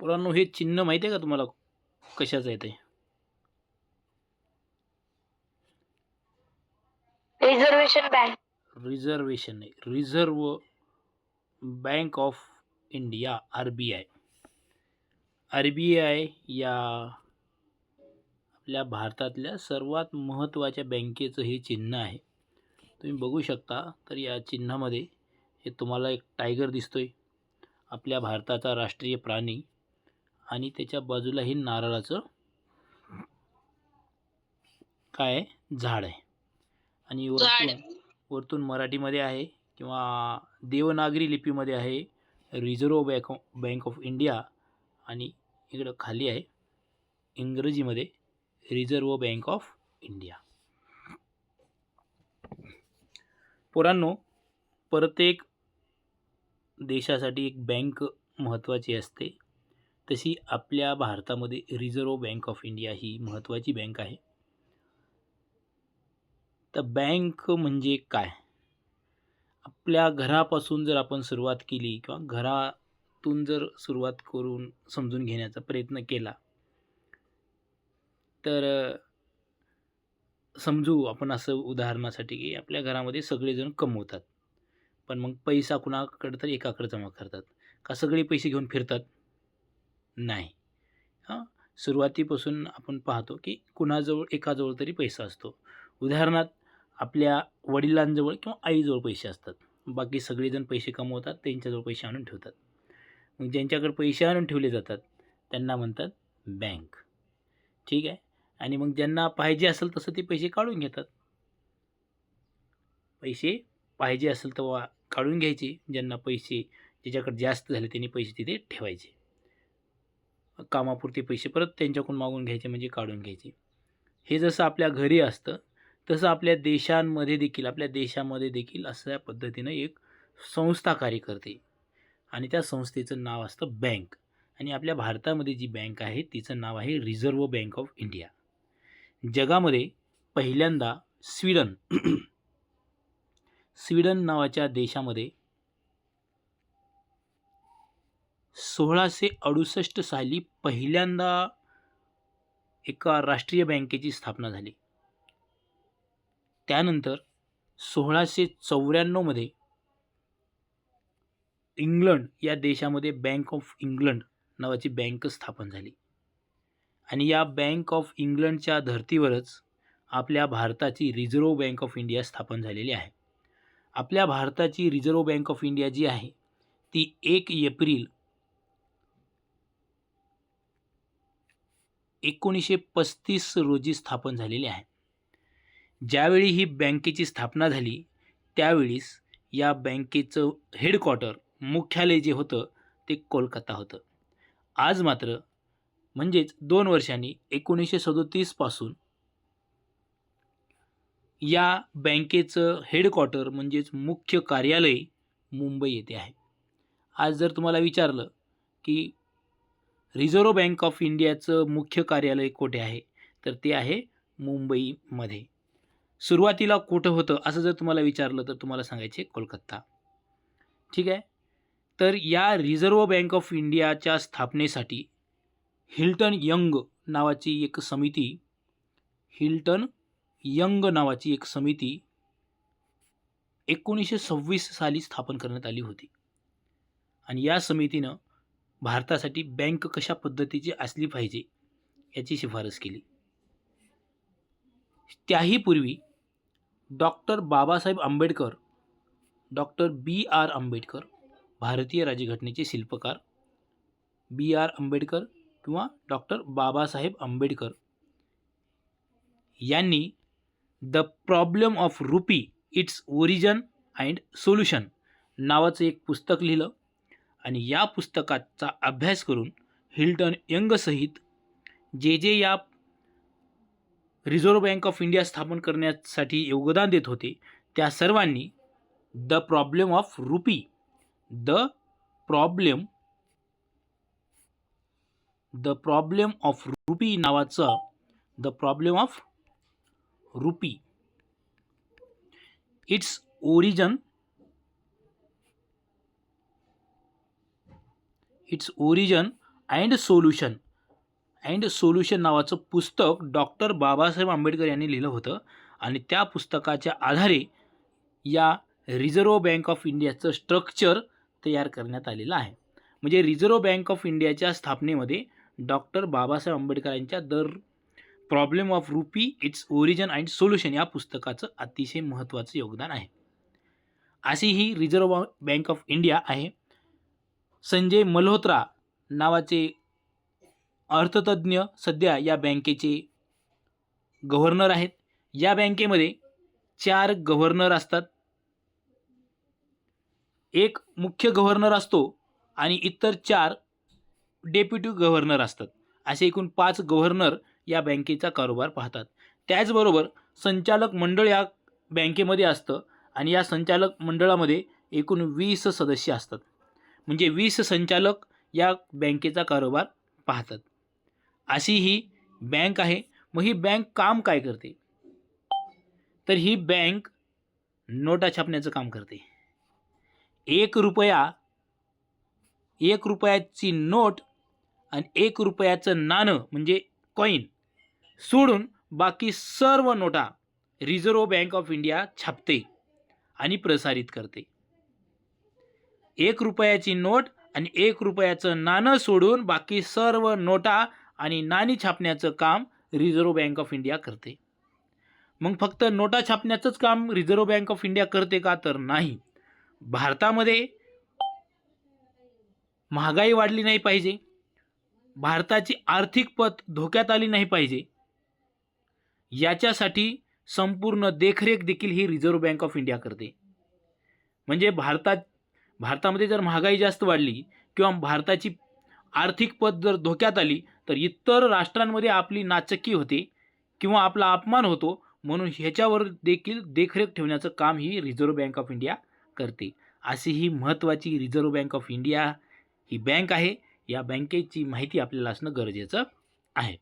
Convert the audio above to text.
पोरांनो हे चिन्ह माहिती आहे का तुम्हाला कशाचं आहे ते? रिझर्वेशन बँक रिझर्वेशन नाही. Reserve bank of India R B I R B I या आपल्या भारतातल्या सर्वात महत्त्वाच्या बँकेचं हे चिन्ह आहे. तुम्ही बघू शकता तर या चिन्हामध्ये हे तुम्हाला एक टायगर दिसतोय. आपल्या भारताचा राष्ट्रीय प्राणी आणि त्याच्या बाजूला हे नारळाचं काय आहे? झाड आहे. आणि वरतून वरतून मराठीमध्ये आहे किंवा देवनागरी लिपीमध्ये आहे reserve bank bank of India आणि इकडं खाली आहे इंग्रजीमध्ये रिझर्व्ह बँक ऑफ इंडिया. पोरांनो प्रत्येक देशासाठी एक बँक महत्त्वाची असते. तशी आपल्या भारतामध्ये रिझर्व्ह बँक ऑफ इंडिया ही महत्त्वाची बँक आहे. तर बँक म्हणजे काय? आपल्या घरापासून जर आपण सुरुवात केली किंवा घरातून जर सुरुवात करून समजून घेण्याचा प्रयत्न केला तर समजू आपण असं उदाहरणासाठी की आपल्या घरामध्ये सगळेजण कमवतात. पण मग पैसा कुणाकडे तर एकाकडे जमा करतात. का सगळे पैसे घेऊन फिरतात? नाही. हां सुरुवातीपासून आपण पाहतो की कुणाजवळ एकाजवळ तरी पैसा असतो. उदाहरणार्थ आपल्या वडिलांजवळ किंवा आईजवळ पैसे असतात. बाकी सगळेजण पैसे कमवतात त्यांच्याजवळ पैसे आणून ठेवतात. मग ज्यांच्याकडे पैसे आणून ठेवले जातात त्यांना म्हणतात बँक. ठीक आहे? आणि मग ज्यांना पाहिजे असेल तसं ते पैसे काढून घेतात. पैसे पाहिजे असेल तेव्हा काढून घ्यायचे. ज्यांना पैसे ज्याच्याकडे जास्त झाले त्यांनी पैसे तिथे ठेवायचे. कामापुरते पैसे परत त्यांच्याकडून मागून घ्यायचे म्हणजे काढून घ्यायचे. हे जसं आपल्या घरी असतं तसं आपल्या देशांमध्ये देखील आपल्या देशामध्ये देखील अशा पद्धतीनं एक संस्था कार्य करते. आणि त्या संस्थेचं नाव असतं बँक. आणि आपल्या भारतामध्ये जी बँक आहे तिचं नाव आहे रिझर्व्ह बँक ऑफ इंडिया. जगामध्ये पहिल्यांदा स्वीडन स्वीडन नावाच्या देशामध्ये सोळाशे अडुसष्ट साली पहिल्यांदा एका राष्ट्रीय बँकेची स्थापना झाली. त्यानंतर सोळाशे चौऱ्याण्णवमध्ये इंग्लंड या देशामध्ये बँक ऑफ इंग्लंड नावाची बँक स्थापन झाली. आणि या बँक ऑफ इंग्लंडच्या धर्तीवरच आपल्या भारताची रिझर्व्ह बँक ऑफ इंडिया स्थापन झालेली आहे. आपल्या भारताची रिझर्व्ह बँक ऑफ इंडिया जी आहे ती एक एप्रिल एकोणीसशे पस्तीस रोजी स्थापन झालेली आहे. ज्यावेळी ही बँकेची स्थापना झाली त्यावेळीस या बँकेचं हेडक्वार्टर मुख्यालय जे होतं ते कोलकाता होतं. आज मात्र म्हणजेच दोन वर्षांनी एकोणीसशे सदोतीसपासून या बँकेचं हेडक्वार्टर म्हणजेच मुख्य कार्यालय मुंबई येथे आहे. आज जर तुम्हाला विचारलं की रिझर्व्ह बँक ऑफ इंडियाचं मुख्य कार्यालय कुठे आहे? तर ते आहे मुंबईमध्ये. सुरुवातीला कुठं होतं असं जर तुम्हाला विचारलं तर तुम्हाला सांगायचे कोलकाता. ठीक आहे? तर या रिझर्व्ह बँक ऑफ इंडियाच्या स्थापनेसाठी हिल्टन यंग नावाची एक समिती हिल्टन यंग नावाची एक समिती एकोणीसशे सव्वीस साली स्थापन करण्यात आली होती. आणि या समितीनं भारतासाठी बँक कशा पद्धतीची असली पाहिजे याची शिफारस केली. त्याही पूर्वी doctor Babasaheb Ambedkar doctor B R Ambedkar भारतीय राज्यघटनेचे शिल्पकार बी आर आंबेडकर किंवा डॉक्टर बाबासाहेब आंबेडकर यांनी the problem of rupee its origin and solution नावाचं एक पुस्तक लिहिलं. आणि या पुस्तकाचा अभ्यास करून हिल्टन यंगसहित जे जे या रिझर्व्ह बँक ऑफ इंडिया स्थापन करण्यासाठी योगदान देत होते त्या सर्वांनी the problem of rupee the problem the problem of rupee नावाचं the problem of rupee. Its origin its origin and solution. And solution नावाचं पुस्तक डॉक्टर बाबासाहेब आंबेडकर यांनी लिहिलं होतं आणि त्या पुस्तकाच्या आधारे या रिझर्व्ह बँक ऑफ इंडियाचं स्ट्रक्चर तयार करण्यात आलेलं आहे. म्हणजे रिझर्व्ह बँक ऑफ इंडियाच्या स्थापनेमध्ये डॉक्टर बाबासाहेब आंबेडकरांच्या the problem of rupee its origin and solution या पुस्तकाचं अतिशय महत्त्वाचं योगदान आहे. अशी ही रिझर्व्ह बँक ऑफ इंडिया आहे. संजय मल्होत्रा नावाचे अर्थतज्ज्ञ सध्या या बँकेचे गव्हर्नर आहेत. या बँकेमध्ये चार गव्हर्नर असतात. एक मुख्य गव्हर्नर असतो आणि इतर चार डेप्युटी गव्हर्नर असतात. असे एकूण पाच गव्हर्नर या बँकेचा कारोबार पाहतात. त्याचबरोबर संचालक मंडळ या बँकेमध्ये असतं आणि या संचालक मंडळामध्ये एकूण वीस सदस्य असतात. म्हणजे वीस संचालक या बँकेचा कारोबार पाहतात. अशी ही बँक आहे. मग ही बँक काम काय करते? तर ही बँक नोटा छापण्याचं काम करते. एक रुपया एक रुपयाची नोट आणि एक रुपयाचं नाणं म्हणजे कॉईन सोडून बाकी सर्व नोटा रिझर्व्ह बँक ऑफ इंडिया छापते आणि प्रसारित करते. एक रुपयाची नोट आणि एक रुपयाचं नाणं सोडून बाकी सर्व नोटा आणि नाणी छापण्याचं काम रिझर्व्ह बँक ऑफ इंडिया करते. मग फक्त नोटा छापण्याचंच काम रिझर्व्ह बँक ऑफ इंडिया करते का तर नाही. भारतामध्ये महागाई वाढली नाही पाहिजे. भारताची आर्थिक पत धोक्यात आली नाही पाहिजे. याच्यासाठी संपूर्ण देखरेख देखील ही रिझर्व्ह बँक ऑफ इंडिया करते. म्हणजे भारतात भारतामध्ये जर महागाई जास्त वाढली किंवा भारताची आर्थिक पत जर धोक्यात आली तर इतर राष्ट्रांमध्ये आपली नाचक्की होते किंवा आपला अपमान होतो म्हणून ह्याच्यावर देखील देखरेख ठेवण्याचं काम ही रिझर्व्ह बँक ऑफ इंडिया करते. अशी ही महत्त्वाची रिझर्व्ह बँक ऑफ इंडिया ही बँक आहे. या बँकेची माहिती आपल्याला असणं गरजेचं आहे.